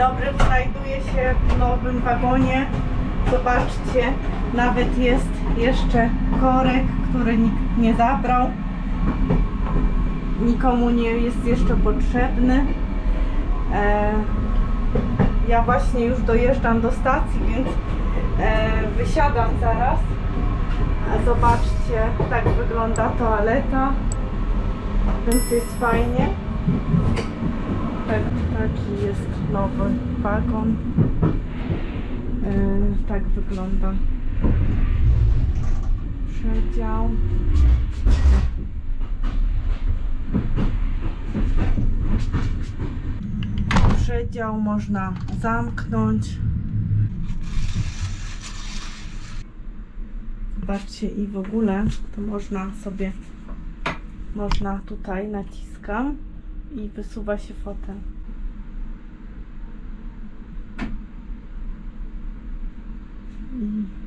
dobry, znajduję się w nowym wagonie. Zobaczcie, nawet jest jeszcze korek, który nikt nie zabrał. Nikomu nie jest jeszcze potrzebny. E, ja właśnie już dojeżdżam do stacji, więc e, wysiadam zaraz. Zobaczcie, tak wygląda toaleta. Więc jest fajnie. Tak, taki jest nowy wagon. E, tak wygląda przedział. Przedział można zamknąć. Zobaczcie i w ogóle to można sobie można tutaj naciskam i wysuwa się fotel. I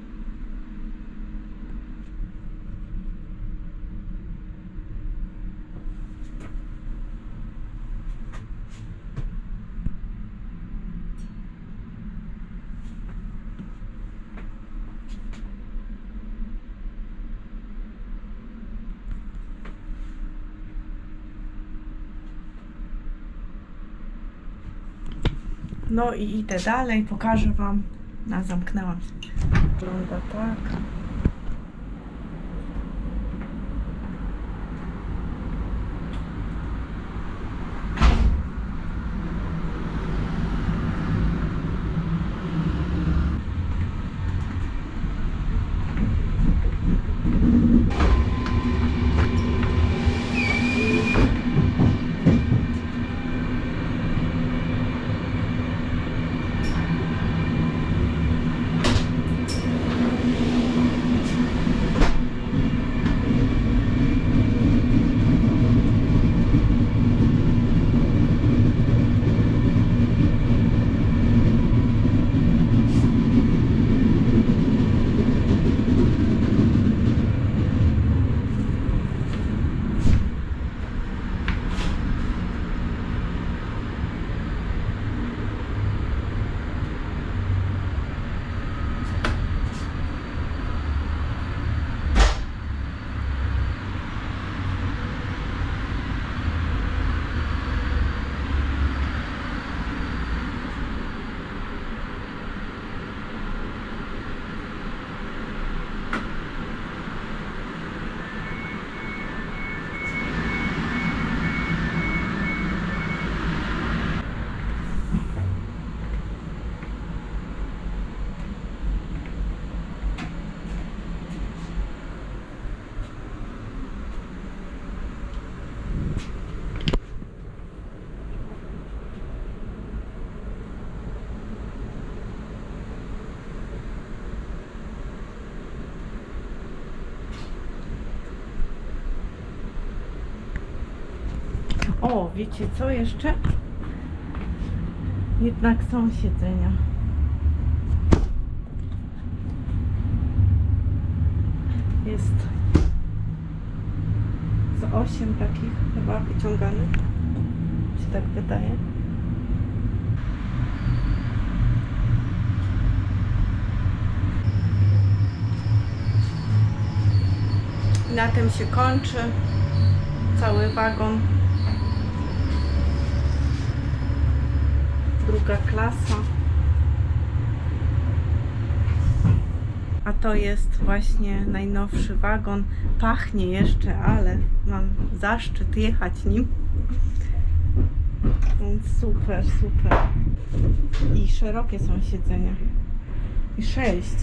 No i idę dalej, pokażę Wam. A, zamknęłam. Wygląda tak. O, wiecie co jeszcze? Jednak są siedzenia. Jest z osiem takich chyba wyciąganych. Się tak wydaje. Na tym się kończy cały wagon. Druga klasa. A to jest właśnie najnowszy wagon. Pachnie jeszcze, ale mam zaszczyt jechać nim. Więc super, super. I szerokie są siedzenia. I sześć.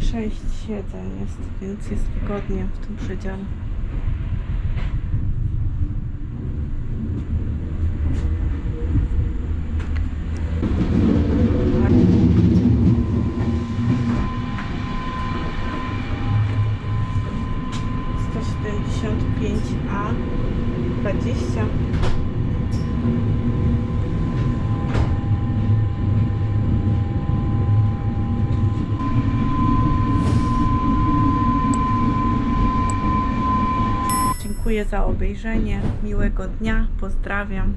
Sześć siedzeń jest, więc jest wygodnie w tym przedziale. Sto siedemdziesiąt pięć A dwadzieścia. Dziękuję za obejrzenie. Miłego dnia. Pozdrawiam.